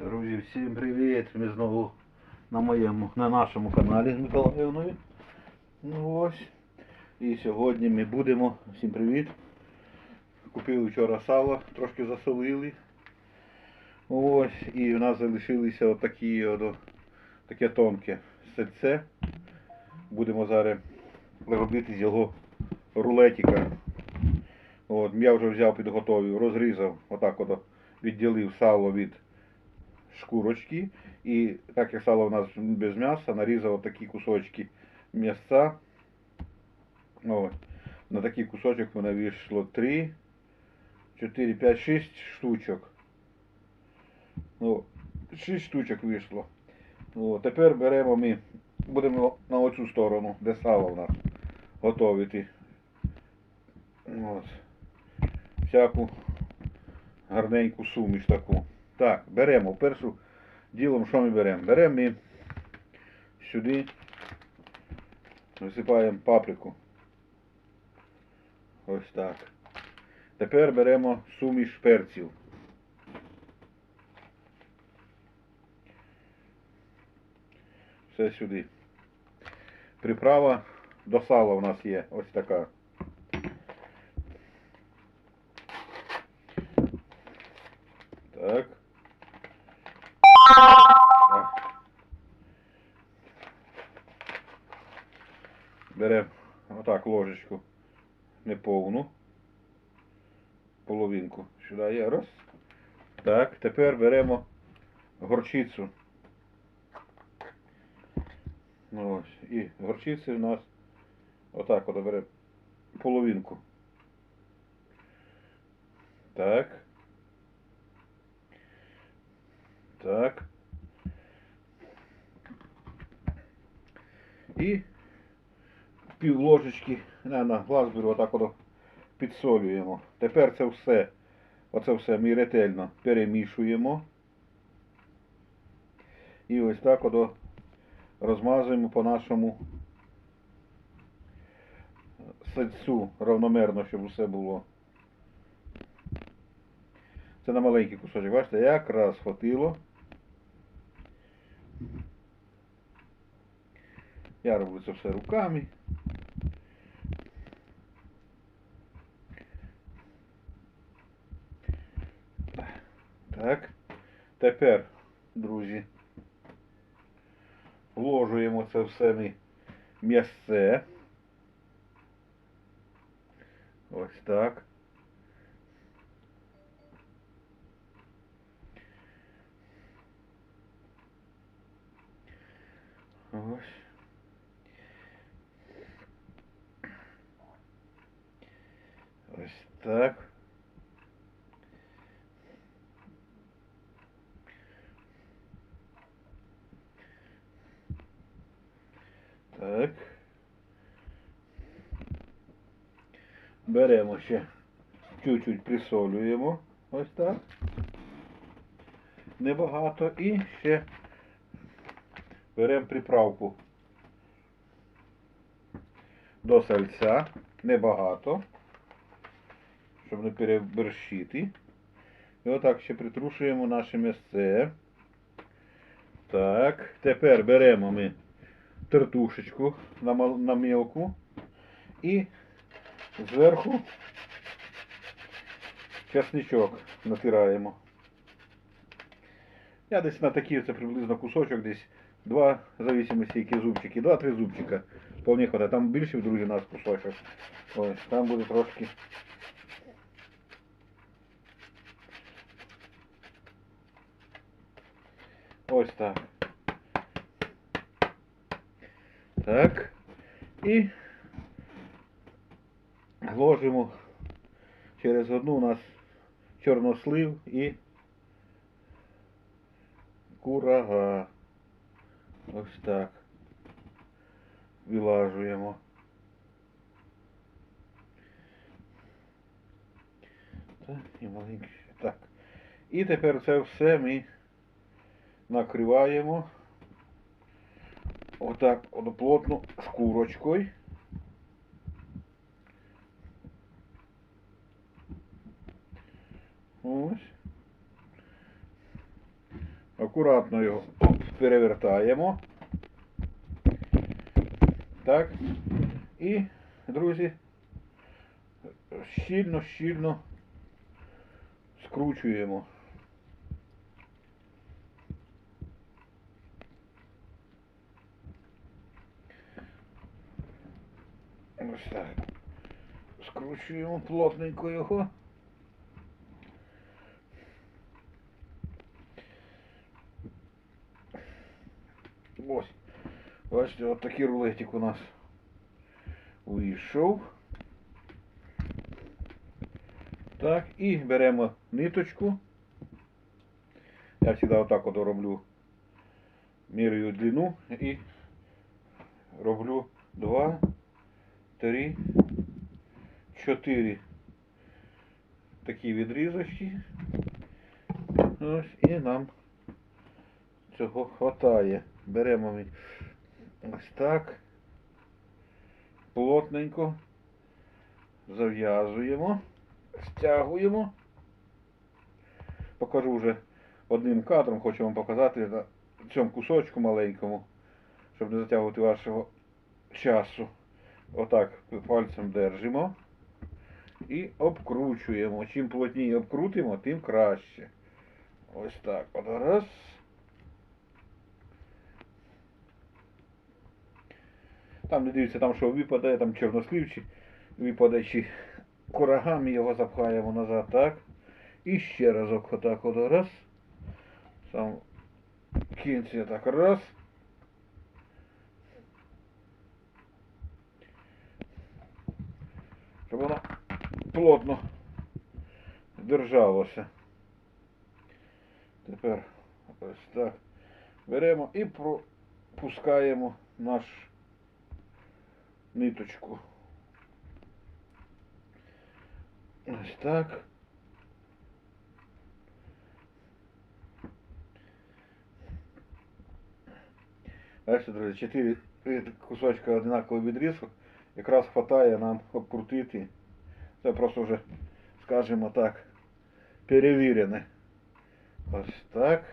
Друзі, всім привіт! Ми знову на моєму, на нашому каналі з Миколаївною. Ну ось. І сьогодні ми будемо. Всім привіт. Купили вчора сало, трошки засолили. Ось. І в нас залишилися отакі от, таке тонке сельце. Будемо зараз робити з його рулетика. От, я вже взяв підготовив, розрізав, отак от відділив сало від шкурочки. І так як сало у нас без м'яса, нарізав такі кусочки м'яса. Ось. На такий кусочок мене вийшло 3, 4, 5, 6 штучок. Ну, 6 штучок вийшло. О, тепер беремо ми, будемо на оцю сторону, де сало в нас готовити. От. Всяку гарненьку суміш таку. Так, беремо першу ділом, що ми беремо? Беремо ми сюди, висипаємо паприку. Ось так. Тепер беремо суміш перців. Все сюди. Приправа до сала у нас є ось така. Ложечку неповну. Половинку. Сюди є. Раз. Так, тепер беремо горчицю. Ну, ось. І горчиці у нас отак от беремо половинку. Так. Так. І пів ложечки на, на глаз отак от підсолюємо. Тепер це все, оце все ми ретельно перемішуємо. І ось так от розмазуємо по нашому сальцю равномерно, щоб усе було. Це на маленький кусочок. Бачите, якраз хватило. Я роблю це все руками. Так. Тепер, друзі, вложуємо це все ми м'ясце. Ось так. Ось. Ось так. Так. Беремо ще чуть-чуть присолюємо. Ось так. Небагато. І ще беремо приправку до сальця. Небагато. Щоб не переборщити. І отак ще притрушуємо наше місце. Так. Тепер беремо ми тертушечку на, на мілку і зверху часничок натираємо. Я десь на такі це приблизно кусочок десь два, в зависимості які зубчики, два-три зубчика. Вполне хватає. Там більше в другий нас кусочок. Ось, там буде трошки. Ось так. Так. І ложимо через одну у нас чорнослив і курага. Ось так. Вилажуємо. Так, і маленький. Так. І тепер це все ми накриваємо отак одноплотно шкурочкою. Ось. Акуратно його перевертаємо. Так. І, друзі, щільно-щільно скручуємо. Ось так. Скручуємо плотненько його. Ось. Бачите, от такий рулетик у нас вийшов. Так, і беремо ниточку. Я завжди отак от роблю. Міряю длину і роблю 2, 3, 4 такі відрізочки. Ось, і нам цього хватає. Беремо ми ось так. Плотненько зав'язуємо, стягуємо. Покажу вже одним кадром, хочу вам показати на цьому кусочку маленькому, щоб не затягувати вашого часу. Отак пальцем держимо і обкручуємо. Чим плотніше обкрутимо, тим краще. Ось так. От раз. Там не дивіться, там що випадає, там чорнослив чи випаде, чи курагами його запхаємо назад, так. І ще разок отак от раз. Сам кінці так раз. Щоб воно плотно держалося. Тепер ось так. Беремо і пропускаємо наш ниточку. Ось так. Бачите, друзі, чотири кусочка одинакового відрізку якраз хватає нам обкрутити. Це просто вже, скажімо так, перевірене. Ось так.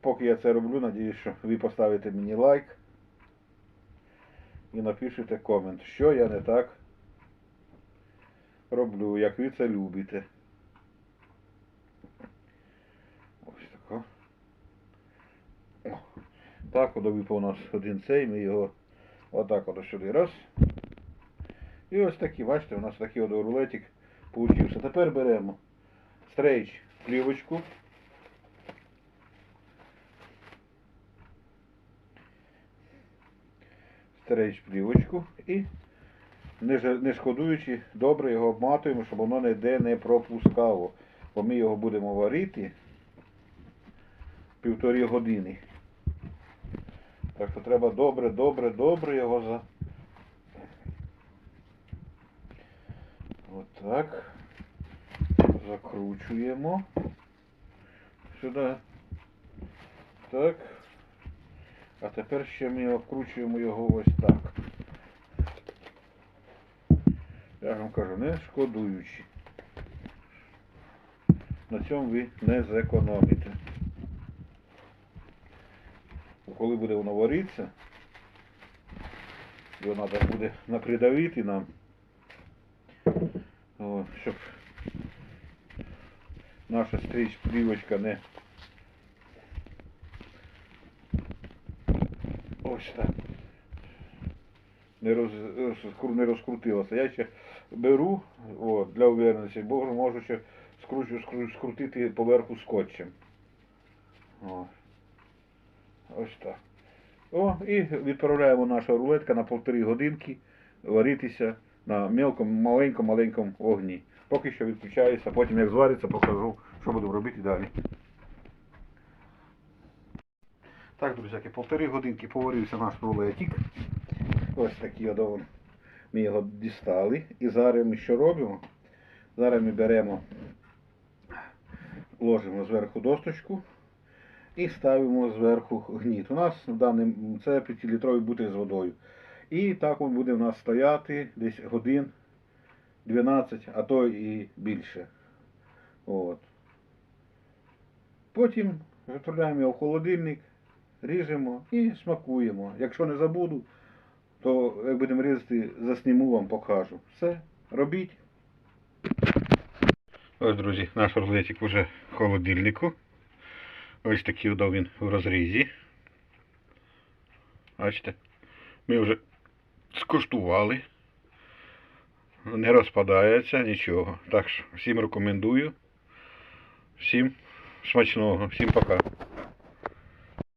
Поки я це роблю, надіюсь, що ви поставите мені лайк і напишете комент, що я не так роблю, як ви це любите. Ось тако. О, Так от випав у нас один цей, ми його отак от сюди раз. І ось такий, бачите, у нас такий от рулетик получився. Тепер беремо стрейч плівочку. Стрейч плівочку і не шкодуючи, добре його обматуємо, щоб воно ніде не пропускало. Бо ми його будемо варити півтори години. Так що треба добре, добре, добре його за. Отак. Закручуємо. Сюди. Так. А тепер ще ми обкручуємо його ось так. Я вам кажу, не шкодуючи. На цьому ви не зекономите. Коли буде воно варитися, його треба буде напридавити нам, О, щоб наша стріч плівочка не ось так. Не, роз, не розкрутилося. Я ще беру о, для уверенності, бо можу ще скручу, скру- скрутити поверху скотчем. О. Ось так. О, і відправляємо наша рулетка на півтори годинки варитися на мелкому, маленькому, маленькому огні. Поки що відключається, потім як звариться, покажу, що будемо робити далі. Так, друзяки, півтори годинки поварився наш рулетик. Ось такий от он. Ми його дістали. І зараз ми що робимо? Зараз ми беремо, ложимо зверху досточку і ставимо зверху гніт. У нас в даному це 5-літровий бутиль з водою. І так він буде у нас стояти десь годин 12, а то і більше. От. Потім відправляємо його в холодильник, ріжемо і смакуємо. Якщо не забуду, то як будемо різати, засніму вам, покажу. Все, робіть. Ось, друзі, наш рулетик вже в холодильнику. Ось такий удав він в розрізі. Бачите, ми вже скуштували. Не розпадається нічого. Так що всім рекомендую. Всім смачного, всім пока.